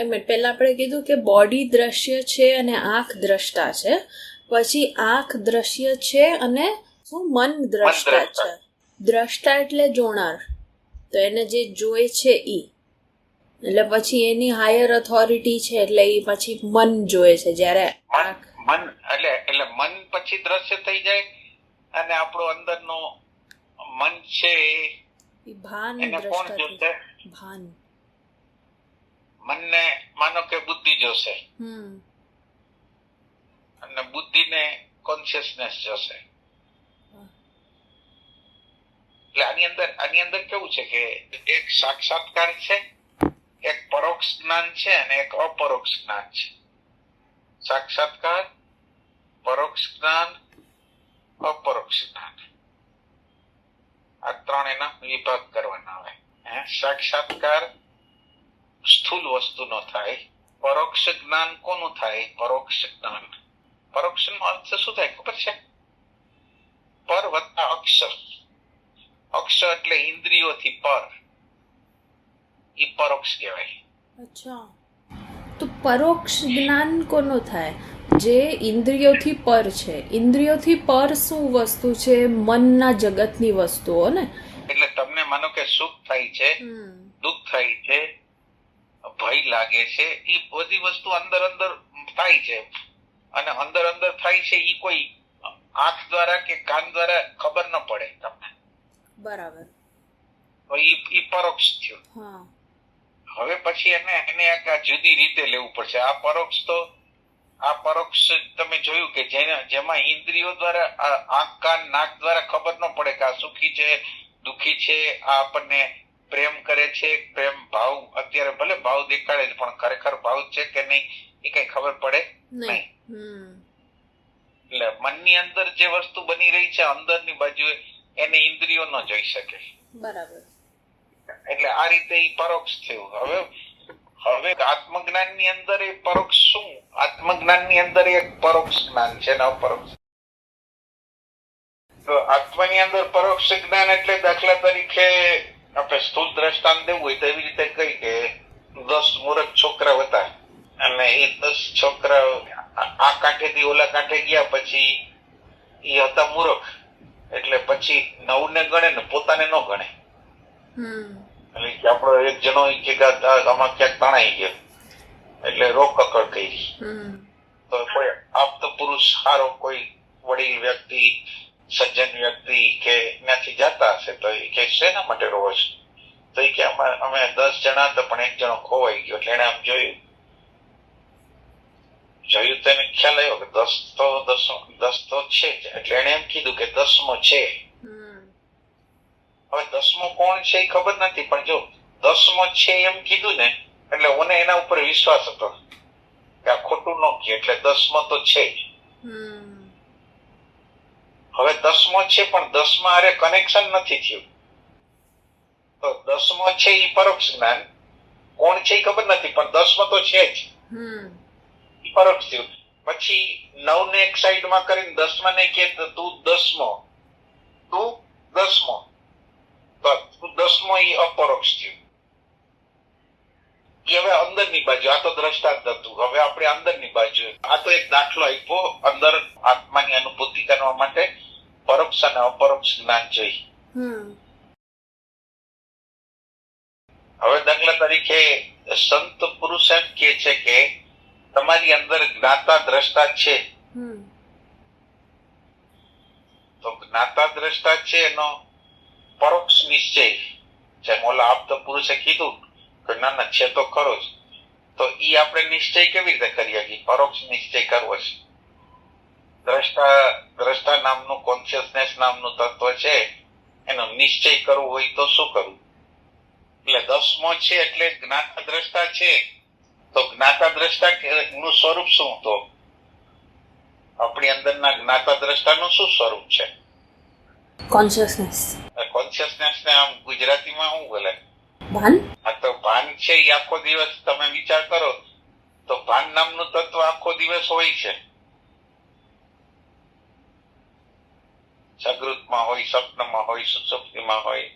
એક મિનિટ પહેલા આપણે કીધું કે બોડી દ્રશ્ય છે અને આંખ દ્રષ્ટા છે. પછી આંખ દ્રશ્ય છે અને શું? મન દ્રષ્ટા છે. દ્રષ્ટા. એટલે જોનાર. તો એને જે જોઈ છે એ એટલે પછી એની હાયર ઓથોરિટી છે એટલે એ પછી મન જોએ છે. જ્યારે મન એટલે એટલે મન પછી દ્રશ્ય થઈ જાય અને આપણો અંદરનો મન છે એ ભાન દ્રષ્ટા ભાન. મનને માનો કે બુદ્ધિ જોશે. અને બુદ્ધિને કોન્શિયસનેસ જોશે. એટલે આની અંદર આની અંદર કેવું છે કે એક સાક્ષાત્કાર છે એક પરોક્ષ જ્ઞાન છે અને એક અપરોક્ષ જ્ઞાન છે. સાક્ષાત્કાર પરોક્ષ જ્ઞાન અપરોક્ષ જ્ઞાન. આ ત્રણ એના વિભાગ કરવાના આવે. હે? સાક્ષાત્કાર સ્થૂલ વસ્તુનો થાય પરોક્ષ જ્ઞાન કોનું થાય? પરોક્ષ જ્ઞાન. પરોક્ષ નો અર્થ શું થાય? ખબર છે? પર વત્તા અક્ષર. અક્ષર એટલે ઇન્દ્રિયોથી પર. ઈ પરોક્ષ કહેવાય. અચ્છા. તો પરોક્ષ જ્ઞાન કોનો થાય? જે ઇન્દ્રિયોથી પર છે. ઇન્દ્રિયોથી પર શું વસ્તુ છે? મનના જગતની વસ્તુઓ ને? એટલે તમને માનો કે સુખ થાય છે દુઃખ થાય છે ભય લાગે છે એ બધી વસ્તુ અંદર અંદર થાય છે. અને અંદર અંદર થાય છે એ કોઈ આંખ દ્વારા કે કાન દ્વારા ખબર ન પડે તમને. બરાબર. પરોક્ષ થયું હવે પછી એને એને એક આ જુદી રીતે લેવું પડશે. આ પરોક્ષ તો આ પરોક્ષ તમે જોયું કે જેને જેમાં ઇન્દ્રિયો દ્વારા આંખ કાન નાક દ્વારા ખબર ન પડે કે આ સુખી છે દુખી છે આ આપણને પ્રેમ કરે છે પ્રેમ ભાવ અત્યારે ભલે ભાવ દેખાડે છે પણ ખરેખર ભાવ છે કે નહીં એ કઈ ખબર પડે? નહીં. એટલે મનની અંદર જે વસ્તુ બની રહી છે અંદરની બાજુએ એને ઇન્દ્રિયો ન જોઈ શકે. બરાબર. એટલે આ રીતે ઈ પરોક્ષ થયું. હવે હવે આત્મજ્ઞાનની અંદર એ પરોક્ષ શું? આત્મજ્ઞાનની અંદર એક પરોક્ષ જ્ઞાન છે ને અપરોક્ષ. તો આત્માની અંદર પરોક્ષ જ્ઞાન એટલે દાખલા તરીકે આપણે સ્થૂળ દ્રષ્ટાંત દેવું હોય તો એવી રીતે કહી કે દસ મૂર્ખ છોકરા હતા. અને એ દસ છોકરા આ કાંઠેથી ઓલા કાંઠે ગયા પછી એ હતા મૂર્ખ. એટલે પછી નવ ને ગણે ને પોતાને ન ગણે. હમ. એટલે આપણો એક જણો કે આમાં ક્યાંક તણાઈ ગયો. એટલે રોક કકડ કરી તો કોઈ આપતો પુરુષ સારો કોઈ વડીલ વ્યક્તિ સજ્જન વ્યક્તિ કે ત્યાંથી જતા હશે તો એ કે શેના માટે રોવો છે? તો એ કે અમે દસ જણા હતા પણ એક જણો ખોવાઈ ગયો એટલે એને આમ જોયું. જોયું તો એને ખ્યાલ આવ્યો કે દસ તો દસ દસ તો છે જ. એટલે એને એમ કીધું કે દસમો છે. હવે દસમો કોણ છે એ ખબર નથી પણ જો દસમો છે એમ કીધું ને એટલે મને એના ઉપર વિશ્વાસ હતો. કે આ ખોટું ન કહે એટલે દસમો તો છે જ. હવે દસમો છે પણ દસમા હારે કનેક્શન નથી થયું. તો દસમો છે એ પરોક્ષ જ્ઞાન. કોણ છે એ ખબર નથી પણ દસમો તો છે જ. પરોક્ષ થયું. પછી નવ ને એક સાઈડમાં કરીને દસમા ને કે તું દસમો. તું દસમો. તો તું દસમો એ અપરોક્ષ થયું. એ હવે અંદરની બાજુ આ તો દ્રષ્ટાંત હતું હવે આપણે અંદરની બાજુ. આ તો એક દાખલો આપ્યો અંદર આત્માની અનુભૂતિ કરવા માટે. પરોક્ષ અને અપરોક્ષ જ્ઞાન જોઈ હવે દાખલા તરીકે સંત પુરુષ એમ કે છે કે તમારી અંદર જ્ઞાતા દ્રષ્ટા છે તો જ્ઞાતા દ્રષ્ટા છે એનો પરોક્ષ નિશ્ચય જેમ ઓલા આપતો પુરુષે કીધું કે ના ના છે તો ખરો જ તો ઈ આપણે નિશ્ચય કેવી રીતે કરીએ પરોક્ષ નિશ્ચય કરવો છે દ્રષ્ટા દ્રષ્ટા નામનું કોન્શિયસનેસ નામનું તત્વ છે એનો નિશ્ચય કરવો હોય તો શું કરવું? એટલે દસમો છે એટલે જ્ઞાતા દ્રષ્ટા છે. તો જ્ઞાતા દ્રષ્ટા નું સ્વરૂપ શું તો? આપણી અંદરના જ્ઞાતા દ્રષ્ટાનું શું સ્વરૂપ છે? કોન્શિયસનેસ કોન્શિયસનેસ ને આમ ગુજરાતીમાં શું બોલે? ભાન? આ તો ભાન છે એ આખો દિવસ તમે વિચાર કરો તો ભાન નામનું તત્વ આખો દિવસ હોય છે. જાગૃતમાં હોય સ્વપ્નમાં હોય, સુસુપ્તિમાં હોય.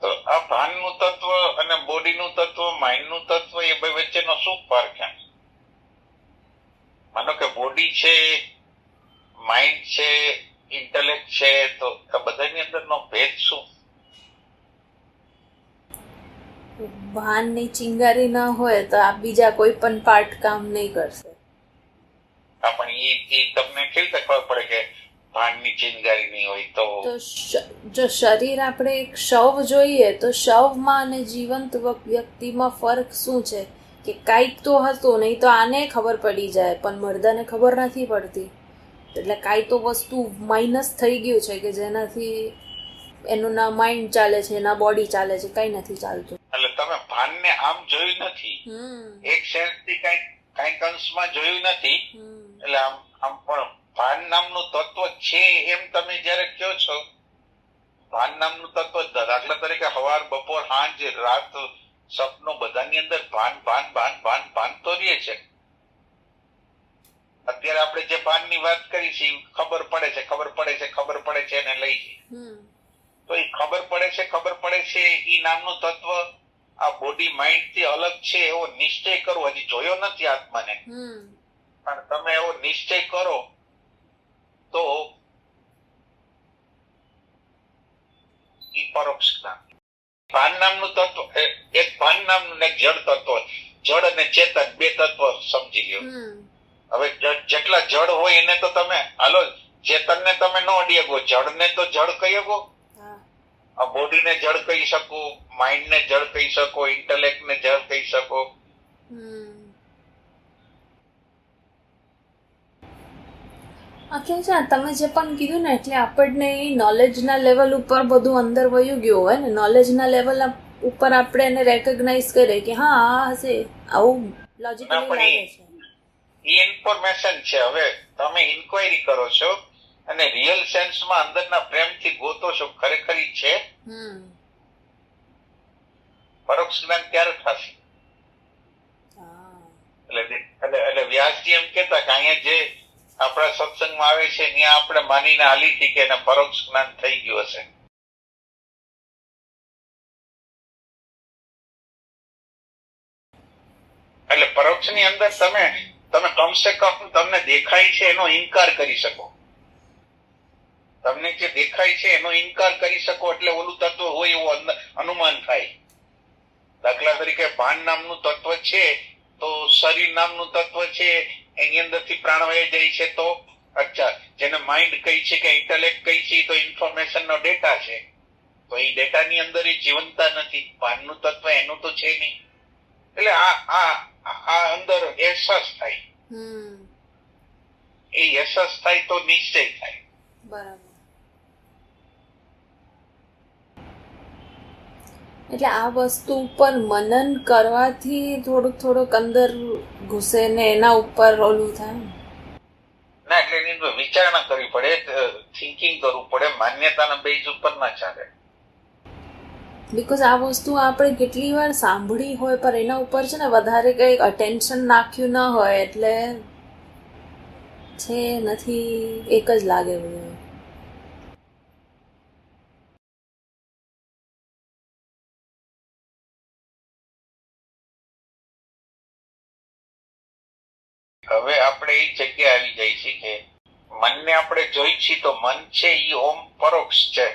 તો આ ભાનનું તત્વ અને બોડી બોડીનું તત્વ, માઇન્ડનું તત્વ એ બે વચ્ચેનો શું ફરક એમ? માનો કે બોડી છે, માઇન્ડ છે, ઇન્ટેલેક્ટ છે, તો આ બધાની અંદરનો ભેદ શું? ભાનની ચિંગારી ન હોય તો આ બીજા કોઈ પણ પાર્ટ કામ નહીં કરશે. પણ એ એ તમને કેવી રીતે ખબર પડે કે ભાનની ચિનગારી નહીં હોય તો? જો શરીર આપણે એક શવ જોઈએ તો શવમાં અને જીવંત વ્યક્તિમાં ફરક શું છે? કે કાંઈક તો હતું નહીં તો આને ખબર પડી જાય પણ મર્દાને ખબર નથી પડતી. એટલે કાંઈ તો વસ્તુ માઇનસ થઈ ગયું છે કે જેનાથી એનું ના માઇન્ડ ચાલે છે ના બોડી ચાલે છે કઈ નથી ચાલતું. એટલે તમે ભાનને આમ જોયું નથી? હમ. એક સેન્સથી કંઈક કંઈક અંશમાં જોયું નથી. એટલે આમ આમ પણ ભાન નામનું તત્વ છે એમ તમે જયારે કહો છો ભાન નામનું તત્વ દાખલા તરીકે હવાર બપોર સાંજ રાત સપનો બધાની અંદર ભાન ભાન ભાન ભાન ભાન તો રહે છે. અત્યારે આપણે જે ભાનની વાત કરી છે ખબર પડે છે ખબર પડે છે ખબર પડે છે એને લઈ. છે તો એ ખબર પડે છે ખબર પડે છે ઈ નામનું તત્વ આ બોડી માઇન્ડથી અલગ છે એવો નિશ્ચય કરવો હજી જોયો નથી આત્માને. પણ તમે એવો નિશ્ચય કરો તો ઈ પરોક્ષ જ્ઞાન ભાન નામનું તત્વ એ- એક ભાન નામનું ને એક જળ તત્વ જળ અને ચેતન બે તત્વ સમજી લ્યો. હવે જેટલા જળ હોય એને તો તમે હાલો ચેતન ને તમે ન અડી શકો જળને તો જળ કહી શકો બોડીને જળ કહી શકો માઇન્ડને જળ કહી શકો ઇન્ટેલેક્ટને જળ કહી શકો. છે? તમે જે પણ કીધું ને એટલે આપણને એ નોલેજના લેવલ ઉપર બધું અંદર વયું ગયું હોય ને નોલેજના લેવલ ઉપર આપણે એને રેકગ્નાઇઝ કરીએ કે હા આ હશે આવું લોજિકલી પણ લાગે છે. એ ઇન્ફોર્મેશન છે. હવે તમે ઇન્ક્વાયરી કરો છો અને રિયલ સેન્સમાં અંદરના પ્રેમથી ગોતો છો ખરેખર છે? પરોક્ષ જ્ઞાન ક્યારે થશે. એટલે એટલે એટલે વ્યાસજી એમ કેતા કે અહીંયા જે આપણા સત્સંગમાં આવે છે ત્યાં આપણે માનીને હાલી હતી કે એને પરોક્ષ જ્ઞાન થઈ ગયું હશે. એટલે પરોક્ષની અંદર તમે તમે કમસે કમ તમને દેખાય છે એનો ઇનકાર કરી શકો. તમને જે દેખાય છે એનો ઇનકાર કરી શકો એટલે ઓલું તત્વ હોય એવું અનુમાન થાય. દાખલા તરીકે ભાન નામનું તત્વ છે તો શરીર નામનું તત્વ છે એની અંદરથી પ્રાણવાયુ જાય છે તો અચ્છા જેને માઇન્ડ કહી છે કે ઇન્ટેલેક્ટ કહી છે તો ઇન્ફોર્મેશન નો ડેટા છે. તો એ ડેટાની અંદર એ જીવંતતા નથી. ભાનનું તત્વ એનું તો છે નહીં. એટલે આ આ આ અંદર અહેસાસ થાય. એ અહેસાસ થાય તો નિશ્ચય થાય. બરાબર. એટલે આ વસ્તુ ઉપર મનન કરવાથી થોડુંક થોડુંક અંદર ઘૂસે ને એના ઉપર ઓલું થાય. ના એટલે એની વિચારણા કરવી પડે થિંકિંગ કરવું પડે માન્યતાના બેઝ ઉપર ના ચાલે. બીકોઝ આ વસ્તુ આપણે કેટલી વાર સાંભળી હોય પણ એના ઉપર છે ને વધારે કંઈક અટેન્શન નાખ્યું ન હોય એટલે છે નથી એક જ લાગે બધું. હવે આપણે એ જગ્યા આવી જાય છે કે મનને આપણે જોઈ છીએ તો મન છે એ ઓમ પરોક્ષ છે.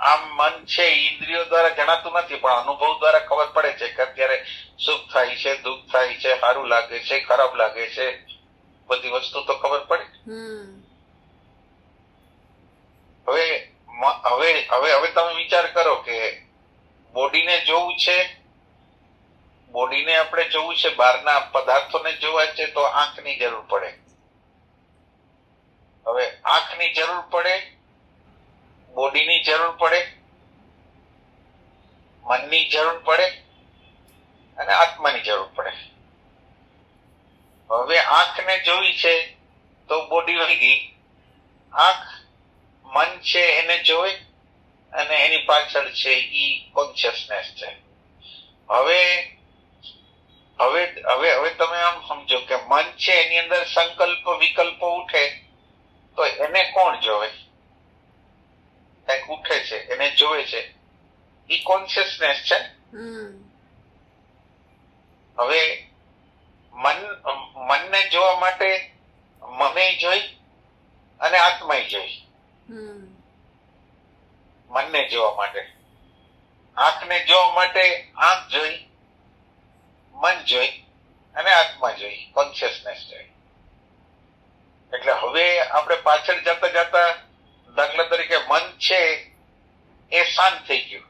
આમ મન છે ઇન્દ્રિયો દ્વારા જણાતું નથી પણ અનુભવ દ્વારા ખબર પડે છે કે અત્યારે સુખ થાય છે દુઃખ થાય છે સારું લાગે છે ખરાબ લાગે છે બધી વસ્તુ તો ખબર પડે. હવે હવે હવે હવે તમે વિચાર કરો કે બોડીને જોવું છે બોડીને આપણે જોવું છે, બહારના પદાર્થોને જોવા છે, તો આંખની જરૂર પડે. હવે આંખની જરૂર પડે, બોડીની જરૂર પડે, મનની જરૂર પડે, અને આત્માની જરૂર પડે. હવે આંખને જોવી છે, તો બોડી વહી ગઈ. આંખ મન છે એને જોઈ અને એની પાછળ છે ઈ કોન્શિયસનેસ છે. હવે હવે હવે હવે તમે આમ સમજો કે મન છે એની અંદર સંકલ્પ વિકલ્પો ઉઠે તો એને કોણ જોવે? કંઈક ઉઠે છે એને જોવે છે. ઈ કોન્શિયસનેસ છે. હવે મન મનને જોવા માટે મને જોઈ અને આત્માય જોઈ. મનને જોવા માટે. આંખને જોવા માટે આંખ જોઈ. મન જોઈ અને આત્મા જોઈ કોન્શિયસનેસ જોઈ. એટલે હવે આપણે પાછળ જતા જતા દાખલા તરીકે મન છે એ શાંત થઈ ગયું.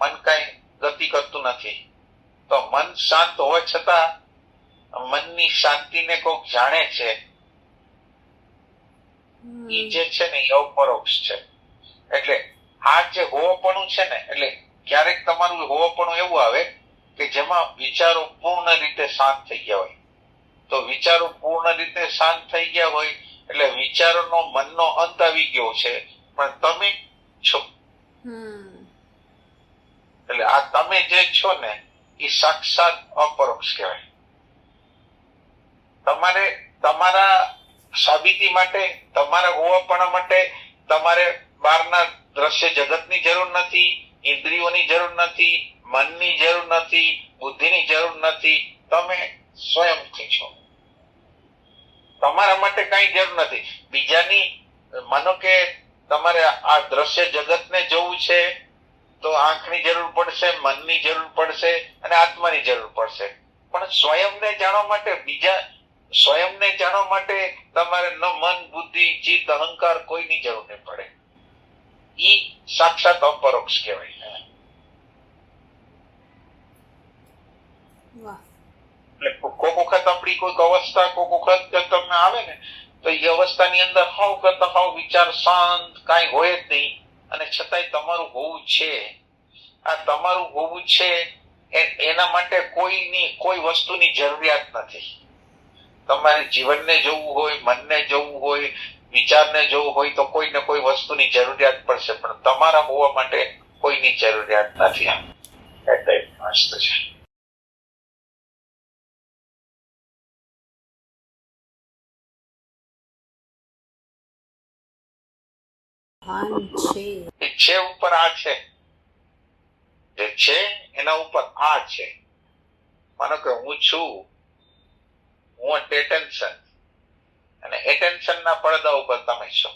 મન કઈ ગતિ કરતું નથી. તો મન શાંત હોવા છતાં મનની શાંતિને કોઈક જાણે છે. એ જે છે ને એ અપરોક્ષ છે. એટલે આ જે હોવાપણું છે ને એટલે ક્યારેક તમારું હોવાપણું એવું આવે કે જેમાં વિચારો પૂર્ણ રીતે શાંત થઈ ગયા હોય. તો વિચારો પૂર્ણ રીતે શાંત થઈ ગયા હોય એટલે વિચારોનો મનનો અંત આવી ગયો છે. પણ તમે છો. એટલે આ તમે જે છો ને એ સાક્ષાત અપરોક્ષ કહેવાય. તમારે તમારા સાબિતી માટે તમારા હોવાપણા માટે તમારે બહારના દ્રશ્ય જગતની જરૂર નથી. ઇન્દ્રિયોની જરૂર નથી, મનની જરૂર નથી, બુદ્ધિની જરૂર નથી. તમે સ્વયંથી છો. તમારા માટે કઈ જરૂર નથી. બીજાની, માનો કે તમારે આ દ્રશ્ય જગતને જોવું છે, તો આંખની જરૂર પડશે, મનની જરૂર પડશે, અને આત્માની જરૂર પડશે. પણ સ્વયંને જાણવા માટે, બીજા સ્વયંને જાણવા માટે તમારે ન મન, બુદ્ધિ, ચિત્ત, અહંકાર કોઈની જરૂર નહીં પડે. ઈ સાક્ષાત અપરોક્ષ કહેવાય. એટલે કોક વખત આપણી કોઈક અવસ્થા કોક વખત તમને આવે ને તો એ અવસ્થાની અંદર હાવ કરતા હાવ વિચાર શાંત કઈ હોય જ નહીં. અને છતાંય તમારું હોવું છે. આ તમારું હોવું છે એ- એના માટે કોઈની કોઈ વસ્તુની જરૂરિયાત નથી. તમારે જીવનને જવું હોય મનને જવું હોય વિચારને જોવું હોય તો કોઈ ને કોઈ વસ્તુની જરૂરિયાત પડશે પણ તમારા હોવા માટે કોઈની જરૂરિયાત નથી આમ. મસ્ત છે. છે. ઉપર આ છે. જે છે એના ઉપર આ છે. માનો કે હું છું હું એટેન્શન અને એટેન્શન ના પડદા ઉપર તમે છો.